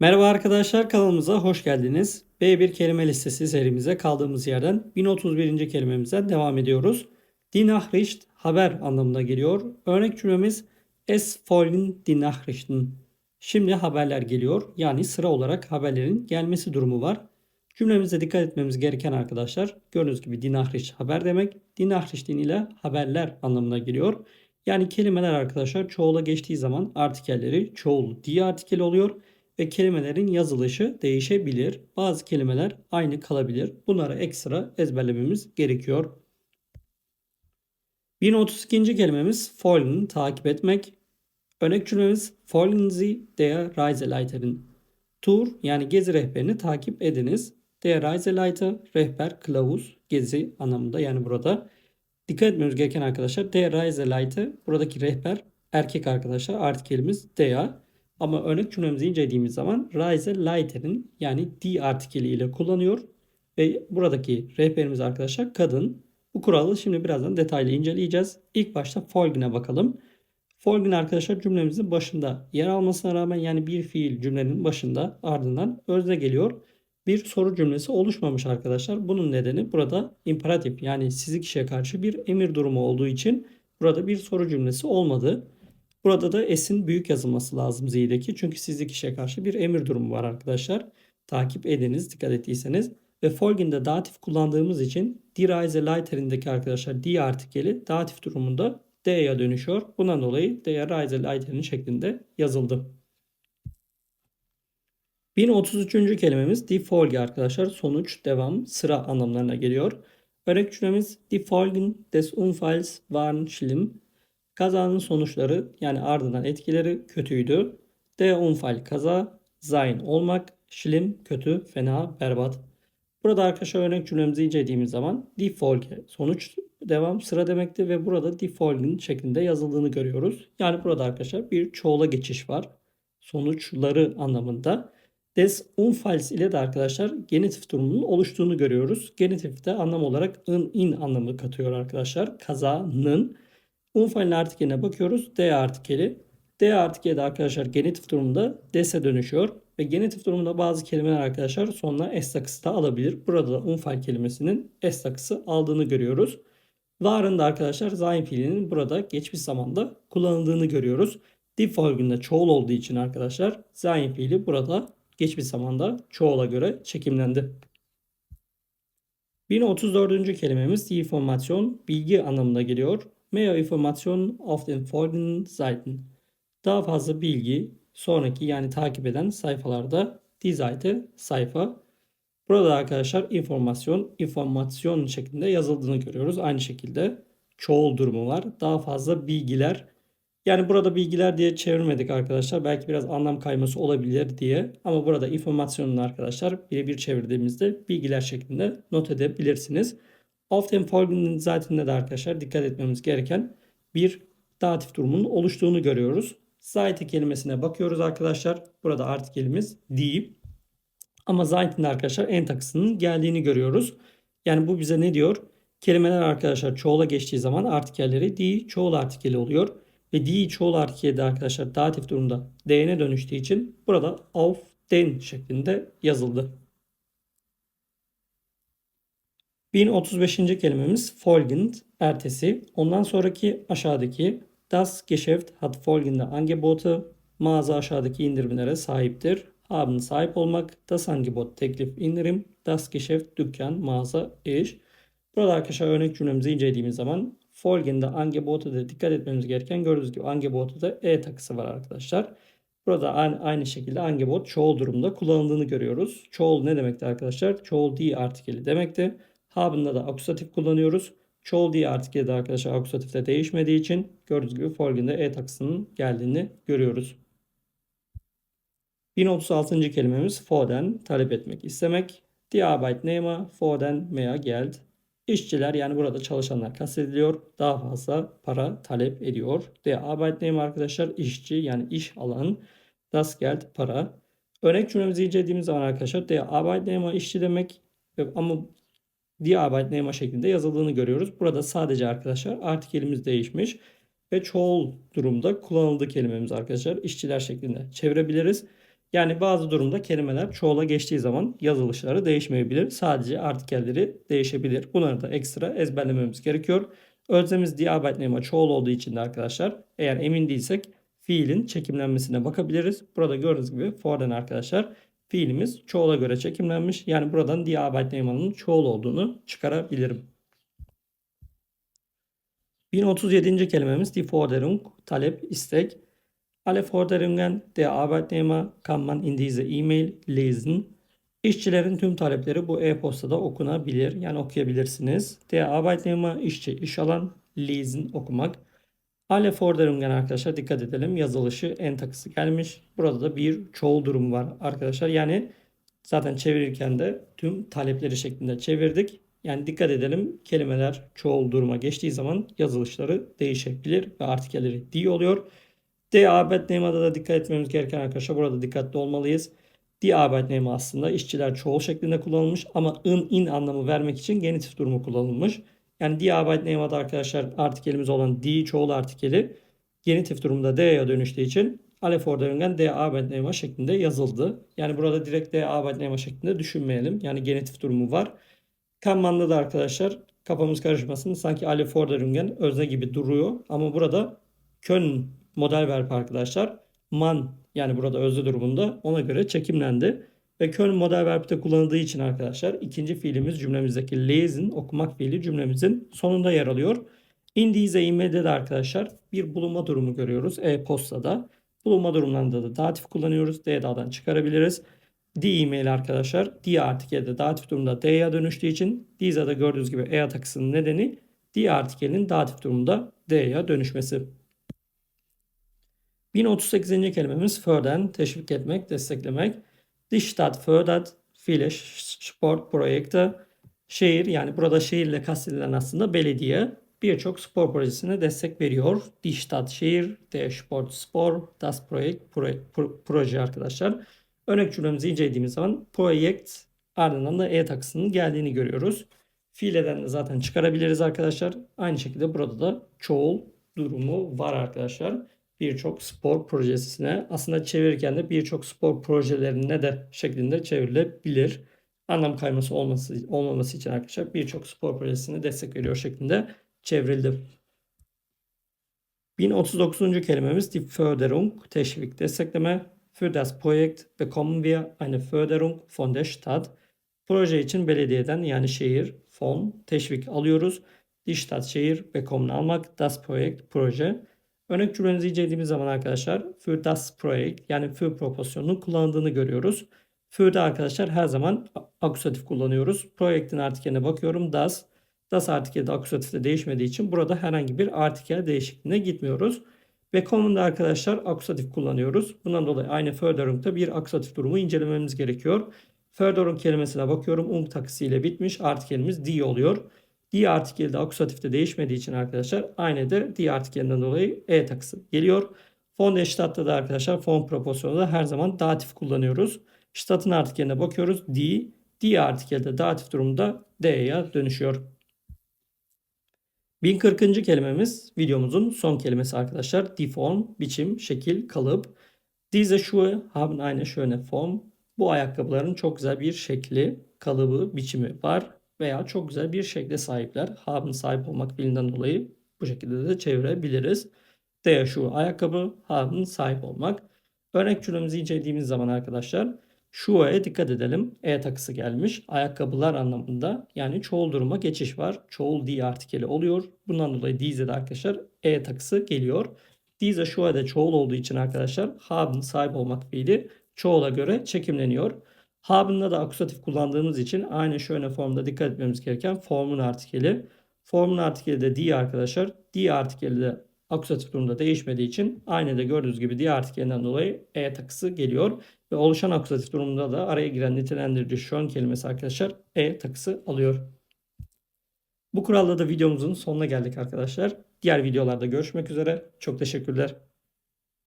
Merhaba arkadaşlar kanalımıza hoş geldiniz. B1 kelime listesi serimize kaldığımız yerden 1031. kelimemizden devam ediyoruz. Die Nachricht haber anlamına geliyor. Örnek cümlemiz Es folgen die Nachrichten. Şimdi haberler geliyor. Yani sıra olarak haberlerin gelmesi durumu var. Cümlemize dikkat etmemiz gereken arkadaşlar gördüğünüz gibi die Nachricht haber demek. Die Nachrichten ile haberler anlamına geliyor. Yani kelimeler arkadaşlar çoğula geçtiği zaman artikelleri çoğul die artikeli oluyor ve kelimelerin yazılışı değişebilir. Bazı kelimeler aynı kalabilir. Bunları ekstra ezberlememiz gerekiyor. 1032. kelimemiz folgen takip etmek. Örnek cümlemiz folgen Sie der Reiseleiterin. Tur yani gezi rehberini takip ediniz. Der Reiseleiter rehber kılavuz gezi anlamında yani burada. Dikkat etmemiz gereken arkadaşlar der Reiseleiter buradaki rehber erkek arkadaşlar artikelimiz der. Ama örnek cümlemizi incelediğimiz zaman Reiseleiter'in yani die artikeli ile kullanıyor. Ve buradaki rehberimiz arkadaşlar kadın. Bu kuralı şimdi birazdan detaylı inceleyeceğiz. İlk başta folgen'e bakalım. Folgen arkadaşlar cümlemizin başında yer almasına rağmen yani bir fiil cümlenin başında ardından özne geliyor. Bir soru cümlesi oluşmamış arkadaşlar. Bunun nedeni burada imperatif yani sizi kişiye karşı bir emir durumu olduğu için burada bir soru cümlesi olmadı. Burada da S'in büyük yazılması lazım Z'deki. Çünkü sizli kişiye karşı bir emir durumu var arkadaşlar. Takip ediniz dikkat ettiyseniz. Ve folgen'de datif kullandığımız için die Reiseleiter'indeki arkadaşlar die artikeli datif durumunda D'ye dönüşüyor. Bundan dolayı der Reiseleiter'in şeklinde yazıldı. 1033. kelimemiz die Folge arkadaşlar. Sonuç, devam, sıra anlamlarına geliyor. Örnek cümlemiz die Folgen des Unfalls waren schlimm. Kazanın sonuçları yani ardından etkileri kötüydü. Der Unfall kaza, sein olmak, schlimm kötü, fena, berbat. Burada arkadaşlar örnek cümlemizi incelediğimiz zaman die Folge sonuç devam sıra demekti ve burada die Folgen şeklinde yazıldığını görüyoruz. Yani burada arkadaşlar bir çoğula geçiş var. Sonuçları anlamında. Des Unfalls ile de arkadaşlar genitif durumunun oluştuğunu görüyoruz. Genitifte anlam olarak in, in anlamı katıyor arkadaşlar. Kazanın. Unfal'in artikeline bakıyoruz. D artikeli. D artikeli de arkadaşlar genitif durumunda des'e dönüşüyor. Ve genitif durumunda bazı kelimeler arkadaşlar sonuna s takısı da alabilir. Burada da unfal kelimesinin s takısı aldığını görüyoruz. Varın da arkadaşlar zayin fiilinin burada geçmiş zamanda kullanıldığını görüyoruz. Dip folgünde çoğul olduğu için arkadaşlar zayin fiili burada geçmiş zamanda çoğula göre çekimlendi. 1034. kelimemiz informasyon bilgi anlamına geliyor. Mehr Informationen auf den folgenden Seiten. Daha fazla bilgi sonraki yani takip eden sayfalarda die Seite sayfa. Burada arkadaşlar informasyon, informasyon şeklinde yazıldığını görüyoruz. Aynı şekilde çoğul durumu var. Daha fazla bilgiler. Yani burada bilgiler diye çevirmedik arkadaşlar. Belki biraz anlam kayması olabilir diye. Ama burada informasyonun arkadaşlar birebir çevirdiğimizde bilgiler şeklinde not edebilirsiniz. Auf den folgenden zaten de arkadaşlar dikkat etmemiz gereken bir datif durumunun oluştuğunu görüyoruz. Zaite kelimesine bakıyoruz arkadaşlar. Burada artikelimiz die. Ama zaten arkadaşlar en takısının geldiğini görüyoruz. Yani bu bize ne diyor? Kelimeler arkadaşlar çoğula geçtiği zaman artikelleri die çoğul artikeli oluyor. Ve die çoğul artikeli de arkadaşlar datif durumda d'ne dönüştüğü için burada auf den şeklinde yazıldı. 1035. kelimemiz folgend, ertesi. Ondan sonraki aşağıdaki Das Geschäft hat folgende Angebote. Mağaza aşağıdaki indirimlere sahiptir. Haben sahip olmak. Das Angebot teklif indirim. Das Geschäft dükkan, mağaza, iş. Burada arkadaşlar örnek cümlemizi incelediğimiz zaman folgende Angebote de dikkat etmemiz gereken gördüğünüz gibi Angebote'da e takısı var arkadaşlar. Burada aynı şekilde Angebot çoğul durumda kullanıldığını görüyoruz. Çoğul ne demekti arkadaşlar? Çoğul die artikeli demekti. Haben'da da akusatif kullanıyoruz. Çoğul diye artikeli de arkadaşlar akusatifte değişmediği için gördüğünüz gibi folgende e takısının geldiğini görüyoruz. 1036. kelimemiz foden talep etmek, istemek. Die Arbeitnehmer fordern mehr Geld. İşçiler yani burada çalışanlar kastediliyor. Daha fazla para talep ediyor. Der Arbeitnehmer arkadaşlar işçi yani iş alan. Das Geld para. Örnek cümlemizi incelediğimiz zaman arkadaşlar der Arbeitnehmer işçi demek ama die Arbeitnehmer şeklinde yazıldığını görüyoruz. Burada sadece arkadaşlar artikelimiz değişmiş ve çoğul durumda kullanıldı kelimemiz arkadaşlar. İşçiler şeklinde çevirebiliriz. Yani bazı durumda kelimeler çoğula geçtiği zaman yazılışları değişmeyebilir. Sadece artikelleri değişebilir. Bunları da ekstra ezberlememiz gerekiyor. Öznemiz die Arbeitnehmer çoğul olduğu için de arkadaşlar eğer emin değilsek fiilin çekimlenmesine bakabiliriz. Burada gördüğünüz gibi for'dan arkadaşlar fiilimiz çoğula göre çekimlenmiş. Yani buradan die Arbeitnehmer'ın çoğul olduğunu çıkarabilirim. 1037. kelimemiz die Forderung, talep, istek. Alle Forderungen der Arbeitnehmer kann man in diese E-Mail lesen. İşçilerin tüm talepleri bu e-postada okunabilir. Yani okuyabilirsiniz. Der Arbeitnehmer işçi, iş alan, lesen okumak. Alle Forderungen arkadaşlar dikkat edelim. Yazılışı en takısı gelmiş. Burada da bir çoğul durum var arkadaşlar. Yani zaten çevirirken de tüm talepleri şeklinde çevirdik. Yani dikkat edelim kelimeler çoğul duruma geçtiği zaman yazılışları değişebilir ve artikelleri di oluyor. Die Arbeitnehmer'da da dikkat etmemiz gereken arkadaşlar burada dikkatli olmalıyız. Die Arbeitnehmer aslında işçiler çoğul şeklinde kullanılmış ama in in anlamı vermek için genitif durumu kullanılmış. Yani die Arbeitnehmer'da arkadaşlar artikelimiz olan die çoğul artikeli genitif durumda de'ye dönüştüğü için alle Forderungen der Arbeitnehmer şeklinde yazıldı. Yani burada direkt der Arbeitnehmer şeklinde düşünmeyelim. Yani genitif durumu var. Kanman'da da arkadaşlar kafamız karışmasın. Sanki alle Forderungen özne gibi duruyor. Ama burada können model verb arkadaşlar. Man yani burada özne durumunda ona göre çekimlendi. Ve können model verbde kullanıldığı için arkadaşlar ikinci fiilimiz cümlemizdeki lesen okumak fiili cümlemizin sonunda yer alıyor. In diese E-mail'de de arkadaşlar bir bulunma durumu görüyoruz e-postada. Bulunma durumlarında da datif kullanıyoruz. D'den çıkarabiliriz. D e-mail arkadaşlar. D artikelde datif durumda D'ye dönüştüğü için D'de gördüğünüz gibi E takısının nedeni D artikelinin datif durumda D'ye dönüşmesi. 1038. kelimemiz fördern, teşvik etmek, desteklemek. Die Stadt fördert viele Sportprojekte. Şehir yani burada şehirle kastedilen aslında belediye birçok spor projesine destek veriyor. Die Stadt şehir, der Sport spor, das Projekt proje, arkadaşlar. Örnek cümlemizi incelediğimiz zaman projekt ardından da e takısının geldiğini görüyoruz. Fiileden de zaten çıkarabiliriz arkadaşlar. Aynı şekilde burada da çoğul durumu var arkadaşlar. Birçok spor projesine aslında çevirirken de birçok spor projelerine de şeklinde çevrilebilir. Anlam kayması olması, olmaması için arkadaşlar birçok spor projesine destek veriyor şeklinde çevrildi. 1039. kelimemiz die Förderung, teşvik, destekleme. Für das Projekt bekommen wir eine Förderung von der Stadt. Proje için belediyeden yani şehir, fon, teşvik alıyoruz. Die Stadt şehir, bekommen almak, das Projekt, proje. Örnek cümlemizi incelediğimiz zaman arkadaşlar für das Projekt yani für proporsiyonunun kullanıldığını görüyoruz. Für'de arkadaşlar her zaman akusatif kullanıyoruz. Projektin artikeline bakıyorum. Das. Das artikeli de akusatifte değişmediği için burada herhangi bir artikel değişikliğine gitmiyoruz. Ve common'da arkadaşlar akusatif kullanıyoruz. Bundan dolayı aynı Förderung'da bir akusatif durumu incelememiz gerekiyor. Förderung kelimesine bakıyorum. Ung takısı ile bitmiş. Artikelimiz die oluyor. Die artikeli akusatifte değişmediği için arkadaşlar aynı da die artikelinden dolayı e takısı geliyor. Von der Stadt'ta da arkadaşlar von proporsiyonunda her zaman datif kullanıyoruz. Stadt'ın artikeline bakıyoruz. Die. Die artikelde datif durumda D'ye dönüşüyor. 1040. kelimemiz videomuzun son kelimesi arkadaşlar. Die Form, biçim, şekil, kalıp. Diese Schuhe haben eine schöne Form. Bu ayakkabıların çok güzel bir şekli, kalıbı, biçimi var veya çok güzel bir şekle sahipler. Haben sahip olmak fiilinden dolayı bu şekilde de çevirebiliriz. Der Schuhe ayakkabı, haben sahip olmak. Örnek cümlemizi incelediğimiz zaman arkadaşlar Şua'ya dikkat edelim. E takısı gelmiş. Ayakkabılar anlamında yani çoğul duruma geçiş var. Çoğul di artikeli oluyor. Bundan dolayı diese de arkadaşlar E takısı geliyor. Diese Şua'da çoğul olduğu için arkadaşlar haben sahip olmak fiili çoğula göre çekimleniyor. Haben'da da akusatif kullandığımız için aynı şöyle formda dikkat etmemiz gereken formun artikeli. Formun artikeli de di arkadaşlar. Di artikeli de akusatif durumda değişmediği için aynı da gördüğünüz gibi di artikelinden dolayı e takısı geliyor. Ve oluşan akusatif durumunda da araya giren nitelendirici şön kelimesi arkadaşlar e takısı alıyor. Bu kuralla da videomuzun sonuna geldik arkadaşlar. Diğer videolarda görüşmek üzere. Çok teşekkürler.